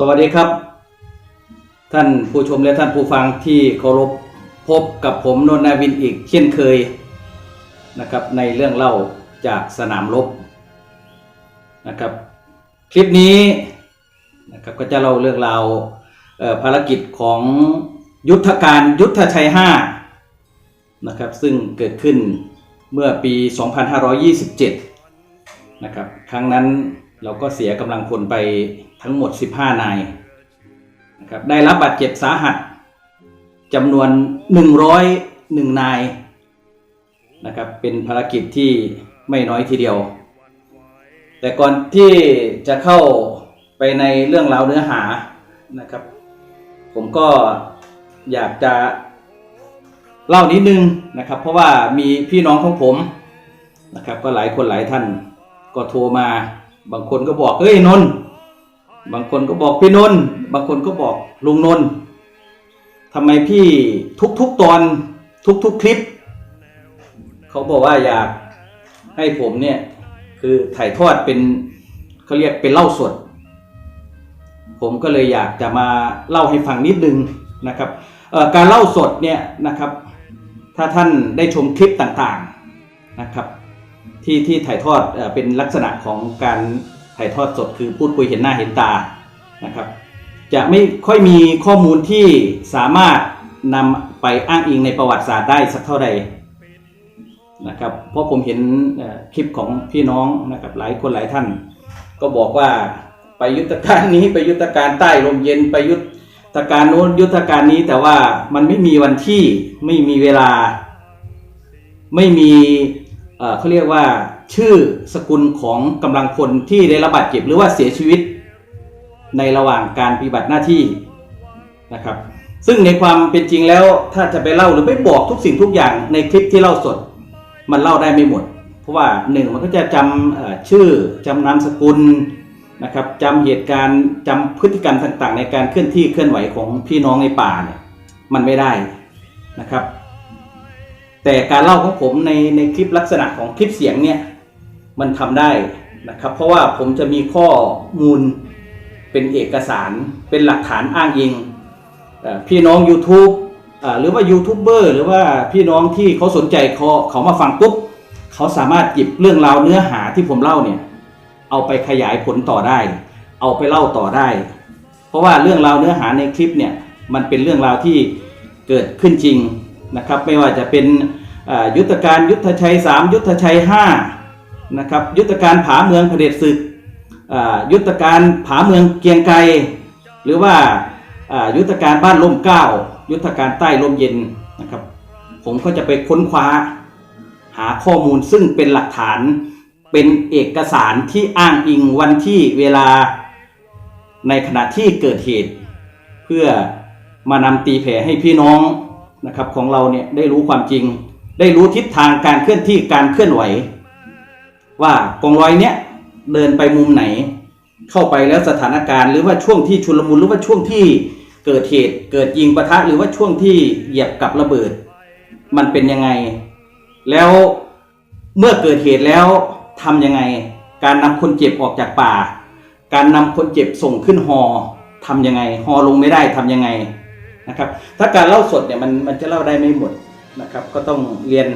สวัสดีครับ ท่านผู้ชมและท่านผู้ฟังที่เคารพพบกับผมนนท์นาวินอีกเช่นเคยนะครับในเรื่องเล่าจากสนามรบนะครับ คลิปนี้นะครับก็จะเล่าเรื่องราวภารกิจของยุทธการยุทธชัย5นะครับซึ่งเกิดขึ้นเมื่อปี 2527นะครับครั้งนั้นเราก็เสียกำลังพลไป ทั้งหมด 15 นายนะครับได้รับบาดเจ็บสาหัสจำนวน 101 นายนะครับเป็นภารกิจที่ไม่น้อยทีเดียว แต่ก่อนที่จะเข้าไปในเรื่องราวเนื้อหานะครับ ผมก็อยากจะเล่านิดนึงนะครับ เพราะว่ามีพี่น้องของผมนะครับ ก็หลายคนหลายท่านก็โทรมาบางคนก็บอกเอ้ยนนท์ บางคนก็บอกพี่นนท์บางคนก็บอกลุงนนท์ทำไมพี่ทุกๆตอนทุกๆคลิป เขาบอกว่าอยากให้ผมเนี่ยคือถ่ายทอดเป็นเขาเรียกเป็นเล่าสด ผมก็เลยอยากจะมาเล่าให้ฟังนิดนึงนะครับการเล่าสดเนี่ยนะครับ ถ้าท่านได้ชมคลิปต่างๆนะครับ ที่ที่ถ่ายทอดเป็นลักษณะของการ ถ่ายทอดสดคือพูดคุยเห็นหน้าเห็นตานะครับ จะไม่ค่อยมีข้อมูลที่สามารถนำไปอ้างอิงในประวัติศาสตร์ได้สักเท่าใดนะครับเพราะผมเห็นคลิปของพี่น้องนะครับหลายคนหลายท่าน ก็บอกว่าไปยุทธการนี้ไปยุทธการใต้ลมเย็นไปยุทธการโน้นยุทธการนี้แต่ว่ามันไม่มีวันที่ไม่มีเวลา ไม่มี เขาเรียกว่าชื่อสกุลของกำลังพลที่ได้รับบาดเจ็บหรือว่าเสียชีวิต ในระหว่างการปฏิบัติหน้าที่นะครับ ซึ่งในความเป็นจริงแล้วถ้าจะไปเล่าหรือไปบอกทุกสิ่งทุกอย่างในคลิปที่เล่าสด มันเล่าได้ไม่หมด เพราะว่าหนึ่งมันก็จะจำชื่อจำนามสกุลนะครับจำเหตุการณ์จำพฤติกรรมต่างๆ ในการเคลื่อนที่เคลื่อนไหวของพี่น้องในป่าเนี่ยมันไม่ได้นะครับ แต่การเล่าของผมในในคลิปลักษณะของคลิปเสียงเนี่ยมันทำได้นะครับ เพราะว่าผมจะมีข้อมูลเป็นเอกสารเป็นหลักฐานอ้างอิงอพี่น้อง YouTube หรือว่ายูทูบเบอร์หรือว่าพี่น้องที่เขาสนใจเขาเขามาฟังปุ๊บเขาสามารถหยิบเรื่องราวเนื้อหาที่ผมเล่าเนี่ยเอาไปขยายผลต่อได้ เอาไปเล่าต่อได้ เพราะว่าเรื่องราวเนื้อหาในคลิปเนี่ยมันเป็นเรื่องราวที่เกิดขึ้นจริงนะครับ ไม่ว่าจะเป็น ยุทธการยุทธชัย 3 ยุทธชัย5นะครับยุทธการผาเมืองเผด็จศึกยุทธการผาเมืองเกียงไกรหรือว่ายุทธการบ้านล่มเก้ายุทธการใต้ลมเย็นนะครับผมก็จะไปค้นคว้า หาข้อมูลซึ่งเป็นหลักฐานเป็นเอกสารที่อ้างอิงวันที่เวลาในขณะที่เกิดเหตุ เพื่อมานำตีแผ่ให้พี่น้องนะครับของเราเนี่ยได้รู้ความจริง ได้รู้ทิศทางการเคลื่อนที่การเคลื่อนไหว ว่ากองร้อยเนี้ยเดินไปมุมไหน เข้าไปแล้วสถานการณ์หรือว่าช่วงที่ชุลมุนหรือว่าช่วงที่เกิดเหตุเกิดยิงปะทะหรือว่าช่วงที่เหยียบกับระเบิด มันเป็นยังไง แล้วเมื่อเกิดเหตุแล้วทำยังไง การนำคนเจ็บออกจากป่า การนำคนเจ็บส่งขึ้นฮอทำยังไงฮอลงไม่ได้ทำยังไงนะครับ ถ้าการเล่าสดเนี่ยมันมันจะเล่าได้ไม่หมด นะครับ ก็ต้องเรียน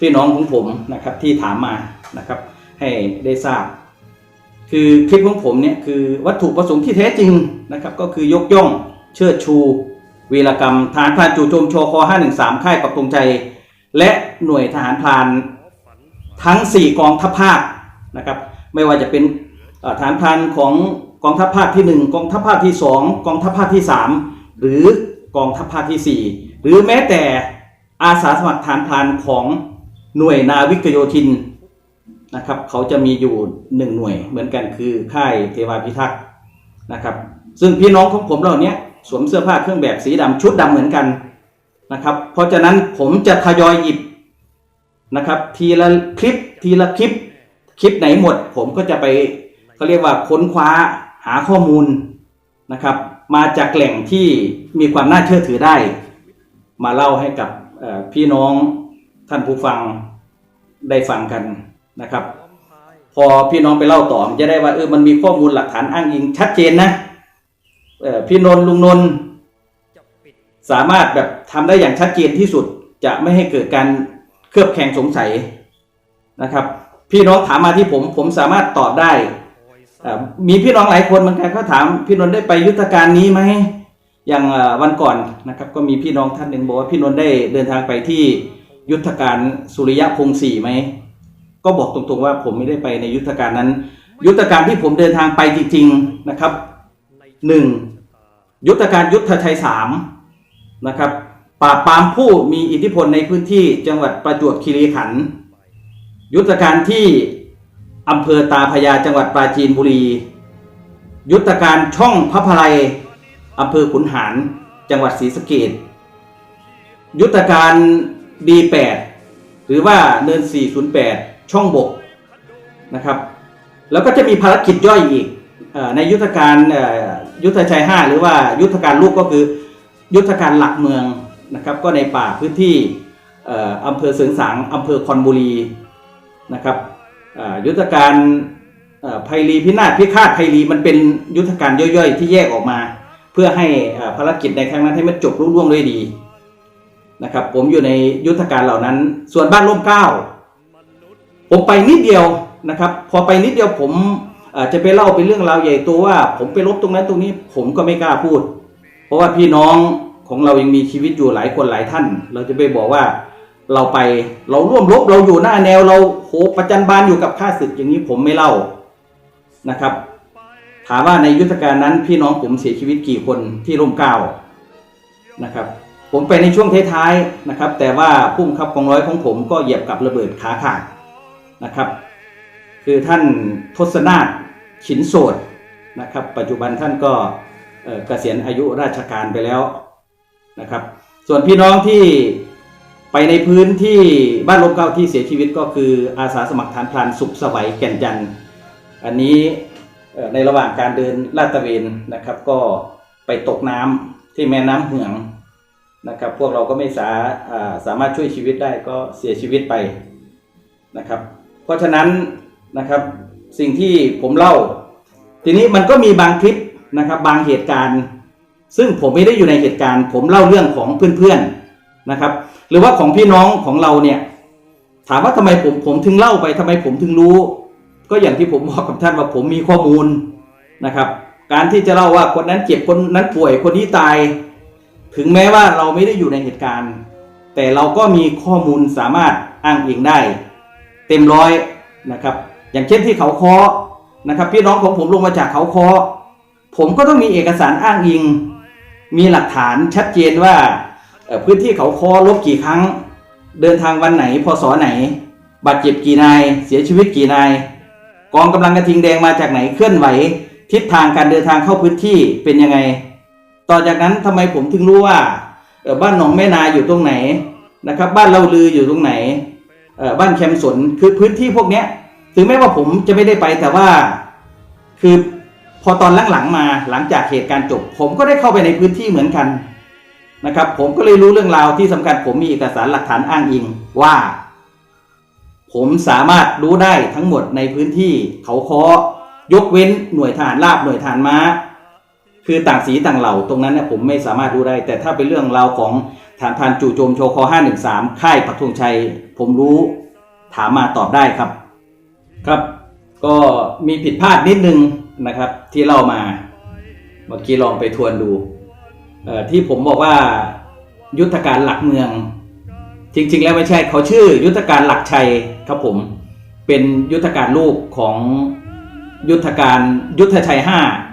พี่น้องของผมนะครับที่ถามมานะครับ ให้ได้ทราบ คือคลิปของผมเนี่ยคือวัตถุประสงค์ที่แท้จริงนะครับ ก็คือยกย่องเชิดชู วีรกรรมทหารพรานจู่โจมชค513 ค่ายปักตรงใจ และหน่วยทหารพรานทั้ง 4 กองทัพภาคนะครับ ไม่ว่าจะเป็นฐานพรานของกองทัพภาคที่ 1 กองทัพภาคที่ 2 กองทัพภาคที่ 3 หรือกองทัพภาคที่ 4 หรือแม้แต่ อาสาสมัครฐานพานของหน่วยนาวิกโยธินนะครับ เขาจะมีอยู่หนึ่งหน่วยเหมือนกันคือค่ายเทวาพิทักษ์นะครับ ซึ่งพี่น้องของผมเหล่านี้สวมเสื้อผ้าเครื่องแบบสีดำชุดดำเหมือนกันนะครับ เพราะฉะนั้นผมจะทยอยหยิบนะครับ ทีละคลิปทีละคลิป คลิปไหนหมด ผมก็จะไปเขาเรียกว่าค้นคว้าหาข้อมูลนะครับ มาจากแหล่งที่มีความน่าเชื่อถือได้ มาเล่าให้กับ พี่น้องท่านผู้ฟังได้ฟังกันนะครับ พอพี่น้องไปเล่าต่อมันจะได้ว่าเออมันมีข้อมูลหลักฐานอ้างอิงชัดเจนนะเอ่อพี่นนท์ลุงนนท์สามารถแบบทำได้อย่างชัดเจนที่สุดจะไม่ให้เกิดการเคลือบแคลงสงสัยนะครับ พี่น้องถามมาที่ผมผมสามารถตอบได้เอ่อมีพี่น้องหลายคนเหมือนกันเขาถามพี่นนท์ได้ไปยุทธการนี้ไหม อย่างวันก่อนนะครับก็มีพี่น้องท่านหนึ่งบอกว่าพี่นนท์ได้เดินทางไปที่ยุทธการสุริยะพงศ์สี่ไหมก็บอกตรงๆว่าผมไม่ได้ไปในยุทธการนั้น ยุทธการที่ผมเดินทางไปจริง ๆนะครับหนึ่งยุทธการยุทธชัยสามนะครับปราบปรามผู้มีอิทธิพลในพื้นที่จังหวัดประจวบคีรีขันธ์ยุทธการที่อำเภอตาพยาจังหวัดปราจีนบุรี ยุทธการช่องพระพลาย อำเภอขุนหารจังหวัดศรีสะเกษยุทธการ D8 หรือว่าเนิน 408 ช่องบกนะครับ แล้วก็จะมีภารกิจย่อยอีกในยุทธการยุทธชัย 5 หรือว่ายุทธการลูกก็คือ ยุทธการหลักเมืองนะครับ ก็ในป่าพื้นที่อำเภอเสริงสางอำเภอคอนบุรีนะครับยุทธการเอ่อไพรีพินาศพิฆาตไพรีมันเป็นยุทธการย่อยๆ ที่แยกออกมา เพื่อให้ภารกิจในครั้งนั้นให้มันจบรุ่ร่วงด้วยดีนะครับ ผมอยู่ในยุทธการเหล่านั้น ส่วนบ้านร่มเก้าผมไปนิดเดียวนะครับ พอไปนิดเดียวผมจะไปเล่าเป็นเรื่องราวใหญ่โตัวว่า ผมไปลบตรงนั้นตรงนี้ผมก็ไม่กล้าพูด เพราะว่าพี่น้องของเรายังมีชีวิตอยู่หลายคนหลายท่าน เราจะไปบอกว่าเราไปเราร่วมรบเราอยู่หน้าแนวเราโหประจันบานอยู่กับข้าศึกอย่างนี้ผมไม่เล่านะครับ ถามว่าในยุทธการนั้นพี่น้องผมเสียชีวิตกี่คนที่ร่มเก้านะครับ ผมไปในช่วงท้ายๆนะครับ แต่ว่าพุ่มขับกองร้อยของผมก็เหยียบกับระเบิดขาขาดนะครับ คือท่านทศนาถฉินโสดนะครับ ปัจจุบันท่านก็เกษียณอายุราชการไปแล้วนะครับ ส่วนพี่น้องที่ไปในพื้นที่บ้านลมเก้าที่เสียชีวิตก็คืออาสาสมัครฐานพรานสุขสวัยแก่นจันทร์อันนี้ ในระหว่างการเดินลาดตระเวนนะครับ ก็ไปตกน้ำที่แม่น้ำเหืองนะครับ พวกเราก็ไม่สาาสามารถช่วยชีวิตได้ก็เสียชีวิตไปนะครับ เพราะฉะนั้นนะครับสิ่งที่ผมเล่า ทีนี้มันก็มีบางคลิปนะครับ บางเหตุการณ์ ซึ่งผมไม่ได้อยู่ในเหตุการณ์ ผมเล่าเรื่องของเพื่อนๆนะครับ หรือว่าของพี่น้องของเราเนี่ย ถามว่าทำไมผมผมถึงเล่าไปทำไมผมถึงรู้ ก็อย่างที่ผมบอกกับท่านว่าผมมีข้อมูลนะครับ การที่จะเล่าว่าคนนั้นเจ็บคนนั้นป่วยคนนี้ตาย ถึงแม้ว่าเราไม่ได้อยู่ในเหตุการณ์ แต่เราก็มีข้อมูลสามารถอ้างอิงได้ เต็มร้อยนะครับ อย่างเช่นที่เขาคอนะครับ พี่น้องของผมลงมาจากเขาคอผมก็ต้องมีเอกสารอ้างอิง มีหลักฐานชัดเจนว่าพื้นที่เขาคอลบกี่ครั้ง เดินทางวันไหนพศไหนบาดเจ็บกี่นาย เสียชีวิตกี่นาย กองกำลังกระทิงแดงมาจากไหนเคลื่อนไหว ทิศทางการเดินทางเข้าพื้นที่เป็นยังไง ต่อจากนั้นทำไมผมถึงรู้ว่าเออบ้านหนองแม่นาอยู่ตรงไหนนะครับ บ้านเราลืออยู่ตรงไหนเออบ้านแคมสนคือพื้นที่พวกเนี้ยถึงแม้ว่าผมจะไม่ได้ไปแต่ว่าคือพอตอนหลังๆมาหลังจากเหตุการณ์จบ ผมก็ได้เข้าไปในพื้นที่เหมือนกันนะครับ ผมก็เลยรู้เรื่องราวที่สำคัญผมมีเอกสารหลักฐานอ้างอิงว่า ผมสามารถรู้ได้ทั้งหมดในพื้นที่เขาคอยกเว้นหน่วยทารราบหน่วยทารม้า คือต่างสีต่างเหล่าตรงนั้นเนี่ยผมไม่สามารถรู้ได้ แต่ถ้าเป็นเรื่องราวของฐานพรานจู่โจมโชคอ513 ค่ายปักธงชัย ผมรู้ถามมาตอบได้ครับ ครับ ก็มีผิดพลาดนิดนึงนะครับ ที่เล่ามาเมื่อกี้ลองไปทวนดูเอ่อที่ผมบอกว่ายุทธการหลักเมือง จริง ๆ แล้วไม่ใช่เขาชื่อยุทธการหลักชัยครับผม เป็นยุทธการลูกของยุทธการยุทธชัย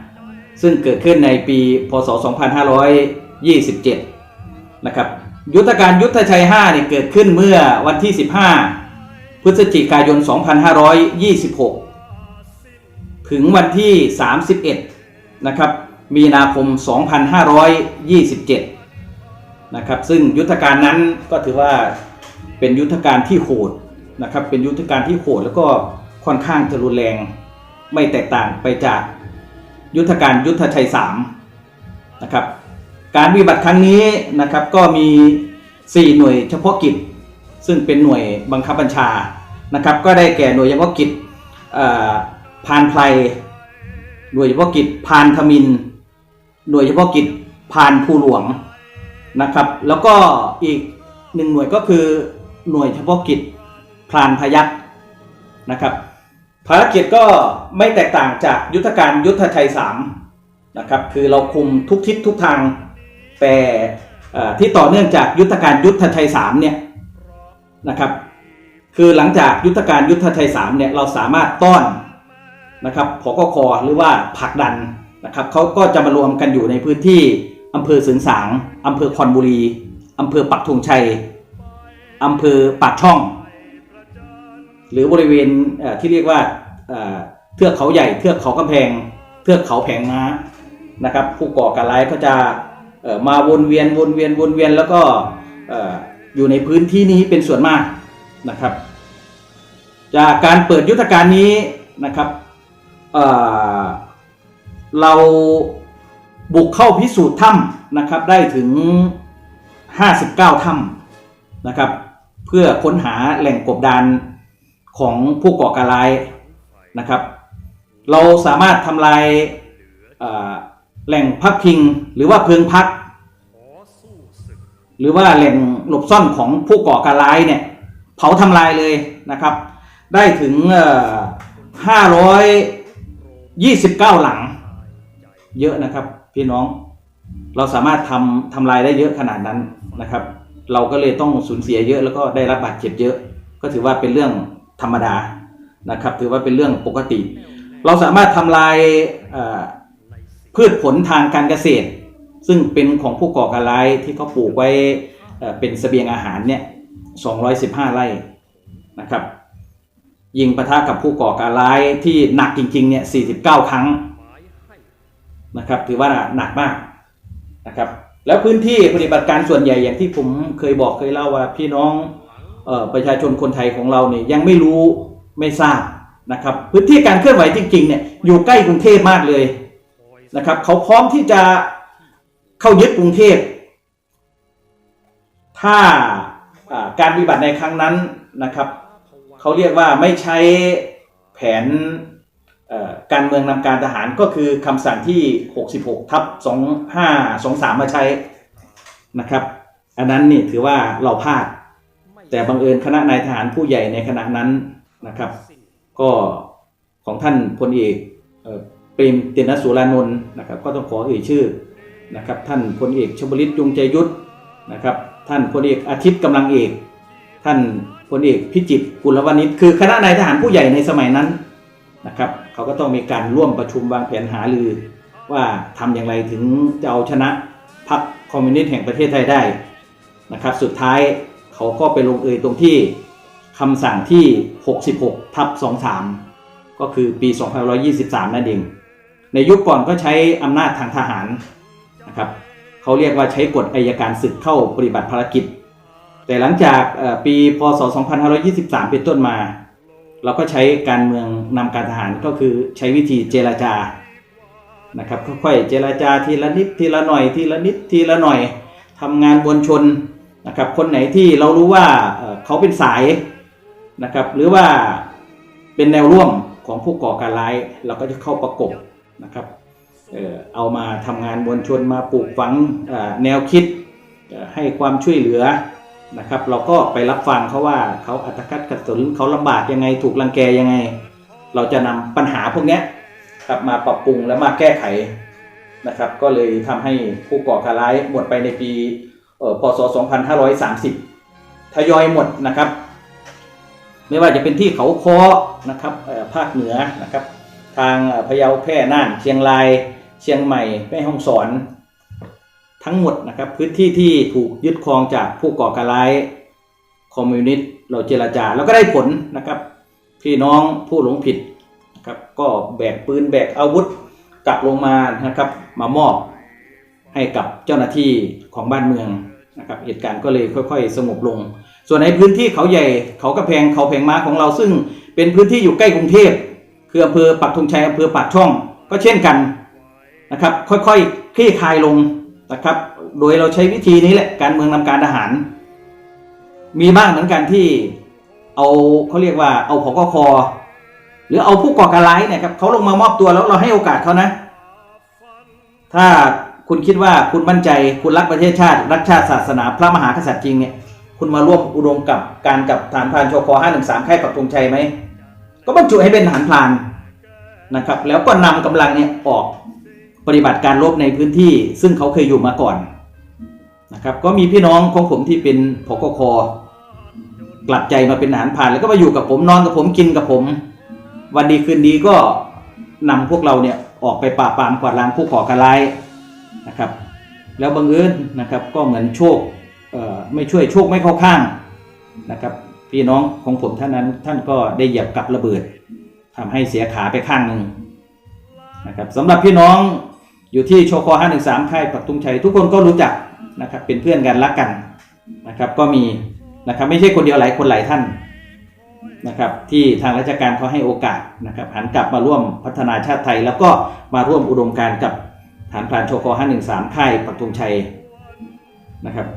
5 ซึ่งเกิดขึ้นในปีพศ 2527 นะครับ ยุทธการยุทธชัย 5 เนี่ยเกิดขึ้นเมื่อวันที่ 15 พฤศจิกายน 2526 ถึงวันที่ 31 นะครับ มีนาคม 2527 นะครับซึ่งยุทธการนั้นก็ถือว่าเป็นยุทธการที่โหดนะครับเป็นยุทธการที่โหดแล้วก็ค่อนข้างจะรุนแรงไม่แตกต่างไปจากยุทธการยุทธชัย3นะครับการปฏิบัติครั้งนี้นะครับก็มี 4 หน่วยเฉพาะกิจ ซึ่งเป็นหน่วยบังคับบัญชานะครับก็ได้แก่หน่วยเฉพาะกิจพานไพรหน่วยเฉพาะกิจพานธมิน หน่วยเฉพาะกิจพานภูหลวง นะครับ แล้วก็อีกหนึ่งหน่วยก็คือหน่วยเฉพาะกิจพรานพยัคฆ์นะครับภารกิจก็ไม่แตกต่างจากยุทธการยุทธชัย3นะครับคือเราคุมทุกทิศทุกทาง แต่ที่ต่อเนื่องจากยุทธการยุทธชัย3เนี่ยนะครับคือหลังจากยุทธการยุทธชัย3เนี่ยเราสามารถต้อนนะครับพกคหรือว่าผลักดันนะครับเขาก็จะมารวมกันอยู่ในพื้นที่ อำเภอเสริงสางอำเภอคอนบุรีอำเภอปักธงชัยอำเภอปากช่อง หรือบริเวณเที่เรียกว่าเทือกเขาใหญ่ เทือกเขากำแพง เทือกเขาแผงม้านะครับ ผู้ก่อการร้ายก็จะมาวนเวียนวนเวียนวนเวียนแล้วก็อยู่ในพื้นที่นี้เป็นส่วนมากนะครับ จากการเปิดยุทธการนี้นะครับเเรา บุกเข้าพิสูจน์ถ้ำนะครับได้ถึง 59 ถ้ำนะครับ เพื่อค้นหาแหล่งกบดานของผู้ก่อการร้ายนะครับ เราสามารถทำลายแหล่งพักพิงหรือว่าเพิงพัก หรือว่าแหล่งหลบซ่อนของผู้ก่อการร้ายเนี่ยเผาทำลายเลยนะครับ ได้ถึงห้าร้อยยี่สิบเก้าหลังเยอะนะครับ พี่น้อง เราสามารถทำทำลายได้เยอะขนาดนั้นนะครับ เราก็เลยต้องสูญเสียเยอะแล้วก็ได้รับบาดเจ็บเยอะ ก็ถือว่าเป็นเรื่องธรรมดานะครับ ถือว่าเป็นเรื่องปกติ เราสามารถทำลายพืชผลทางการเกษตร ซึ่งเป็นของผู้ก่อการร้ายที่เขาปลูกไว้เป็นเสบียงอาหารเนี่ย215 ไร่นะครับยิงปะทะกับผู้ก่อการร้ายที่หนักจริงๆเนี่ย49 ครั้ง นะครับถือว่าหนักมากนะครับแล้วพื้นที่ปฏิบัติการส่วนใหญ่อย่างที่ผมเคยบอกเคยเล่าว่าพี่น้องออประชาชนคนไทยของเราเนี่ยยังไม่รู้ไม่ทราบนะครับพื้นที่การเคลื่อนไหวจริงๆเนี่ยอยู่ใกล้กรุงเทพมากเลยนะครับเขาพร้อมที่จะเข้ายึดกรุงเทพถ้าการปฏิบัติในครั้งนั้นนะครับเขาเรียกว่าไม่ใช้แผน การเมืองนำการทหารก็คือคำสั่งที่ 66 ทับ 2523 มาใช้นะครับ อันนั้นนี่ถือว่าเราพลาด แต่บังเอิญคณะนายทหารผู้ใหญ่ในขณะนั้นนะครับ ก็ของท่านพลเอกเปรมเตนสุรานนท์นะครับ ก็ต้องขอเอ่ยชื่อนะครับ ท่านพลเอกชวลิตจงใจยุทธนะครับ ท่านพลเอกอาทิตย์กำลังเอก ท่านพลเอกพิจิตรกุลวณิชคือคณะนายทหารผู้ใหญ่ในสมัยนั้น นะครับเขาก็ต้องมีการร่วมประชุมวางแผนหารือ ว่าทำอย่างไรถึงจะเอาชนะพรรคคอมมิวนิสต์แห่งประเทศไทยได้นะครับ สุดท้ายเขาก็ไปลงเอยตรงที่คำสั่งที่ 66 ทับ 23 ก็คือปี 2523 นั่นเอง ในยุคก่อนก็ใช้อำนาจทางทหารนะครับเขาเรียกว่าใช้กฎอายการศึกเข้าปฏิบัติภารกิจ แต่หลังจากปีพศ 2523 เป็นต้นมา เราก็ใช้การเมืองนำการทหารก็คือใช้วิธีเจรจานะครับค่อยๆเจรจาทีละนิดทีละหน่อยทีละนิดทีละหน่อยทำงานมวลชนนะครับคนไหนที่เรารู้ว่าเขาเป็นสายนะครับหรือว่าเป็นแนวร่วมของผู้ก่อการร้าย เราก็จะเข้าประกบนะครับเอามาทำงานมวลชนมาปลูกฝังแนวคิดให้ความช่วยเหลือ นะครับ เราก็ไปรับฟังเขาว่าเขาอัตคัดขัดสนเขาลำบากยังไง ถูกรังแกยังไง เราจะนำปัญหาพวกนี้ยครับมาปรับปรุงและมาแก้ไขนะครับ ก็เลยทำให้ผู้ก่อการร้ายหมดไปในปีออพศ 2530 ทยอยหมดนะครับ ไม่ว่าจะเป็นที่เขาคอนะครับออภาคเหนือนะครับ ทางพะเยาแพร่น่านเชียงราย เชียงใหม่แม่ฮ่องสอน ทั้งหมดนะครับพื้นที่ที่ถูกยึดครองจากผู้ก่อการร้ายคอมมิวนิสต์เราเจราจาแล้วก็ได้ผลนะครับพี่น้องผู้หลงผิดนะครับก็แบกปืนแบกอาวุธกลับลงมานะครับมามอบให้กับเจ้าหน้าที่ของบ้านเมืองนะครับเหตุการณ์ก็เลยค่อย ๆ สงบลง ส่วนในพื้นที่เขาใหญ่เขากระแพงเขาแพงม้าของเราซึ่งเป็นพื้นที่อยู่ใกล้กรุงเทพคืออำเภอปักธงชัยอำเภอปากช่องก็เช่นกันนะครับค่อยๆคลี่คลายลง นะครับ โดยเราใช้วิธีนี้แหละการเมืองนำการทหาร มีบ้างเหมือนกันที่เอาเขาเรียกว่าเอาพกคหรือเอาผู้ก่อการร้ายเนี่ยครับเขาลงมามอบตัวแล้วเราให้โอกาสเขานะ ถ้าคุณคิดว่าคุณมั่นใจคุณรักประเทศชาติรักชาติศาสนาพระมหากษัตริย์จริงเนี่ยคุณมาร่วมอุดมกับการกับฐานพรานชค513ค่ายปักธงชัยไหมก็บรรจุให้เป็นฐานพรานนะครับ แล้วก็นำกำลังเนี่ยออก ปฏิบัติการรบในพื้นที่ ซึ่งเขาเคยอยู่มาก่อนนะครับ ก็มีพี่น้องของผมที่เป็นพกคกลับใจมาเป็นทหารพรานแล้วก็มาอยู่กับผมนอนกับผมกินกับผม วันดีคืนดีก็นำพวกเราเนี่ยออกไปปราปามกวาดล้างผู้ก่อการร้ายนะครับ แล้วบังเอิญนะครับ ก็เหมือนโชคไม่ช่วยโชคไม่เข้าข้างนะครับ พี่น้องของผมท่านนั้นท่านก็ได้เหยียบกับระเบิดทำให้เสียขาไปข้างหนึ่งนะครับสำหรับพี่น้อง อยู่ที่โชคอ513 ค่ายปักตุงชัย ทุกคนก็รู้จักนะครับเป็นเพื่อนกันรักกันนะครับก็มีนะครับไม่ใช่คนเดียวหลายคนหลายท่านนะครับที่ทางราชการเขาให้โอกาสนะครับหันกลับมาร่วมพัฒนาชาติไทย แล้วก็มาร่วมอุดมการกับฐานพรานโชคอ513 ค่ายปักตุงชัยนะครับ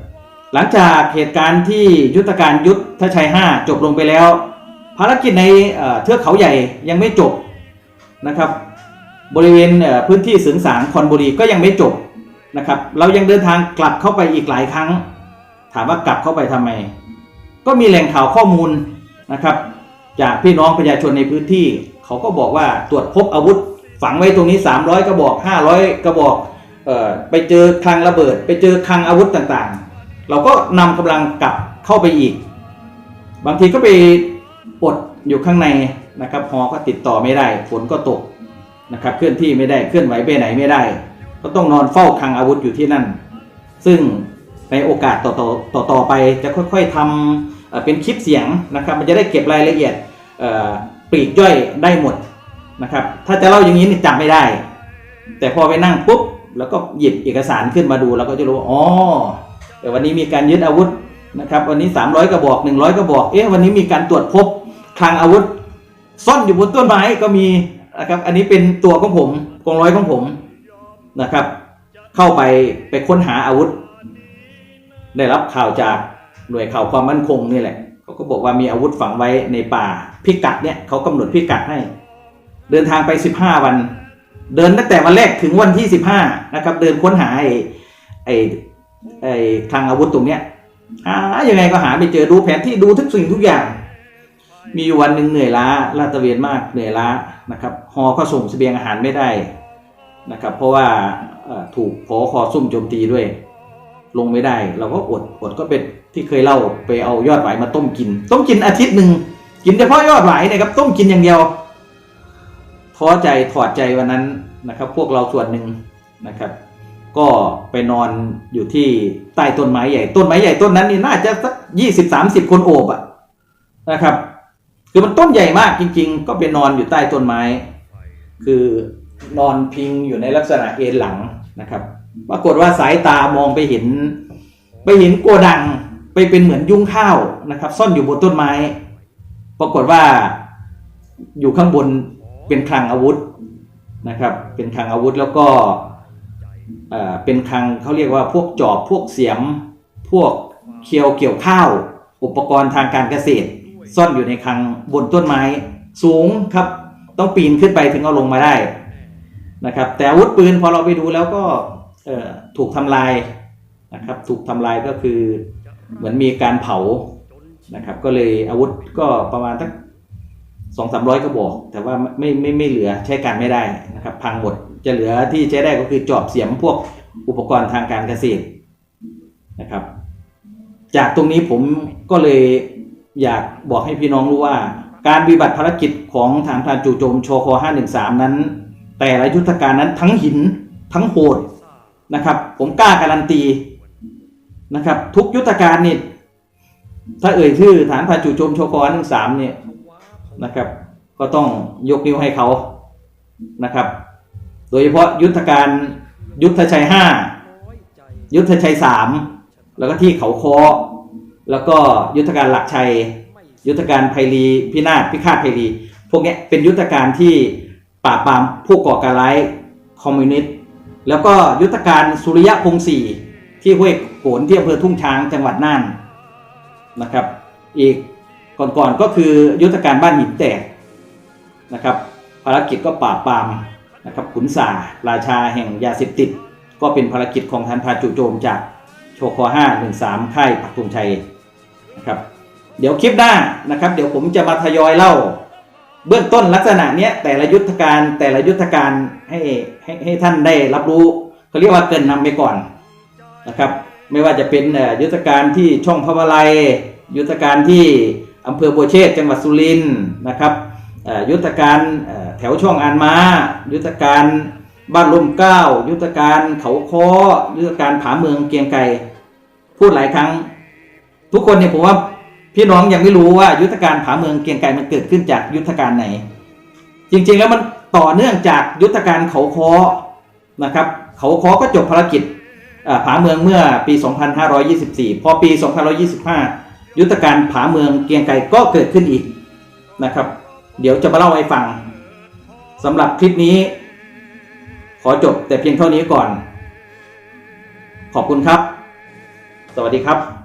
หลังจากเหตุการณ์ที่ยุทธการยุทธชัย 5 จบลงไปแล้ว ภารกิจในเทือกเขาใหญ่ยังไม่จบนะครับ บริเวณพื้นที่สึงสางคอนบุรีก็ยังไม่จบนะครับ เรายังเดินทางกลับเข้าไปอีกหลายครั้ง ถามว่ากลับเข้าไปทำไม ก็มีแหล่งข่าวข้อมูลนะครับ จากพี่น้องประชาชนในพื้นที่ เขาก็บอกว่าตรวจพบอาวุธ ฝังไว้ตรงนี้ 300 กระบอก 500 กระบอกเอ่อไปเจอคลังระเบิด ไปเจอคลังอาวุธต่างๆ เราก็นำกำลังกลับเข้าไปอีก บางทีก็ไปอดอยู่ข้างในนะครับหอก็ติดต่อไม่ได้ฝนก็ตก นะครับเคลื่อนที่ไม่ได้เคลื่อนไหวไปไหนไม่ได้ ก็ต้องนอนเฝ้าคลังอาวุธอยู่ที่นั่น ซึ่งในโอกาสต่อต่อต่อต่อไปจะค่อยๆทำเอ่อเป็นคลิปเสียงนะครับ มันจะได้เก็บรายละเอียดปลีกย่อยได้หมดนะครับ ถ้าจะเล่าอย่างนี้จำไม่ได้ แต่พอไปนั่งปุ๊บแล้วก็หยิบเอกสารขึ้นมาดูเราก็จะรู้ว่าอ๋อเดี๋ยววันนี้มีการยึดอาวุธนะครับ วันนี้ 300 กระบอก 100 กระบอก เอ๊ะวันนี้มีการตรวจพบคลังอาวุธ ซ่อนอยู่บนต้นไม้ก็มี นะครับ อันนี้เป็นตัวของผมกองร้อยของผมนะครับ เข้าไปไปค้นหาอาวุธ ได้รับข่าวจากหน่วยข่าวความมั่นคงนี่แหละเขาก็บอกว่ามีอาวุธฝังไว้ในป่าพิกัดเนี่ยเขากำหนดพิกัดให้ เดินทางไป 15 วัน เดินตั้งแต่วันแรกถึงวันที่ 15นะครับ เดินค้นหาไอ้ไอ้ไอ้คลังอาวุธตรงเนี้ยหายังไงก็หาไม่เจอดูแผนที่ดูทุกสิ่งทุกอย่าง มีอยู่วันหนึ่งเหนื่อยล้าลาดตะเวนมากเหนื่อยล้านะครับฮอก็ส่งเสบียงอาหารไม่ได้นะครับ เพราะว่าถูกพอคอซุ่มโจมตีด้วย ลงไม่ได้ เราก็อดอดก็เป็นที่เคยเล่าไปเอายอดหวายมาต้มกิน ต้มกินอาทิตย์หนึ่งกินเฉพาะยอดหวายนะครับ ต้มกินอย่างเดียวท้อใจถอดใจวันนั้นนะครับ พวกเราส่วนหนึ่งนะครับ ก็ไปนอนอยู่ที่ใต้ต้นไม้ใหญ่ต้นไม้ใหญ่ต้นนั้นนี่น่าจะสักยี่สิบสามสิบคนโอบอะนะครับ คือมันต้นใหญ่มากจริง ๆ ก็ไปนอนอยู่ใต้ต้นไม้ คือนอนพิงอยู่ในลักษณะเอนหลังนะครับปรากฏว่าสายตามองไปเห็น ไปเห็นโกดังไปเป็นเหมือนยุ้งข้าวนะครับ ซ่อนอยู่บนต้นไม้ ปรากฏว่าอยู่ข้างบนเป็นคลังอาวุธนะครับ เป็นคลังอาวุธแล้วก็เอ่อเป็นคลังเขาเรียกว่าพวกจอบพวกเสียม พวกเคียวเกี่ยวข้าว อุปกรณ์ทางการเกษตร ซ่อนอยู่ในคลังบนต้นไม้ สูงครับ ต้องปีนขึ้นไปถึงเอาลงมาได้นะครับ แต่อาวุธปืนพอเราไปดูแล้วก็ถูกทำลายนะครับ ถูกทำลายก็คือเหมือนมีการเผานะครับ ก็เลยอาวุธก็ประมาณสักสองสามร้อยกระบอก แต่ว่าไม่ไม่ไม่เหลือใช้การไม่ได้นะครับ พังหมดจะเหลือที่ใช้ได้ก็คือจอบเสียมพวกอุปกรณ์ทางการเกษตรนะครับ จากตรงนี้ผมก็เลย อยากบอกให้พี่น้องรู้ว่า การปฏิบัติภารกิจของฐานพรานจู่โจมชค513 นั้น แต่ละยุทธการนั้นทั้งหินทั้งโหดนะครับ ผมกล้าการันตีนะครับ ทุกยุทธการนี่ถ้าเอ่ยชื่อฐานพรานจู่โจมชค513เนี่ยนะครับ ก็ต้องยกนิ้วให้เขานะครับ โดยเฉพาะยุทธการยุทธชัย 5 ยุทธชัย 3 แล้วก็ที่เขาคอ แล้วก็ยุทธการหลักชัย ยุทธการไพรีพินาศพิฆาตไพรีพวกนี้เป็นยุทธการที่ปราบปรามผู้ก่อการร้ายคอมมิวนิสต์แล้วก็ยุทธการสุริยะพงศ์สี่ที่ห้วยโขนที่อำเภอทุ่งช้างจังหวัดน่านนะครับ อีกก่อนๆก็คือยุทธการบ้านหินแตกนะครับภารกิจก็ปราบปรามนะครับขุนสาราชาแห่งยาเสพติด ก็เป็นภารกิจของทันพาจูโจมจากโชคอ513 ค่ายปักธงชัย ครับ เดี๋ยวคลิปหน้านะครับ เดี๋ยวผมจะมาทยอยเล่า เบื้องต้นลักษณะเนี้ยแต่ละยุทธการแต่ละยุทธการให้ให้ให้ท่านได้รับรู้เขาเรียกว่าเกินนำไปก่อนนะครับ ไม่ว่าจะเป็นยุทธการที่ช่องพระวาลัย ยุทธการที่อำเภอบัวเชษจังหวัดสุรินทร์นะครับยุทธการแถวช่องอานมา ยุทธการบ้านลมเก้า ยุทธการเขาค้อยุทธการผาเมืองเกียงไกรพูดหลายครั้ง ทุกคนเนี่ยผมว่าพี่น้องยังไม่รู้ว่ายุทธการผาเมืองเกียงไกรมันเกิดขึ้นจากยุทธการไหน จริงๆแล้วมันต่อเนื่องจากยุทธการเขาค้อนะครับ เขาค้อก็จบภารกิจผาเมืองเมื่อปี 2524 พอปี 2525 ยุทธการผาเมืองเกียงไกรก็เกิดขึ้นอีกนะครับ เดี๋ยวจะมาเล่าให้ฟังสำหรับคลิปนี้ ขอจบแต่เพียงเท่านี้ก่อน ขอบคุณครับ สวัสดีครับ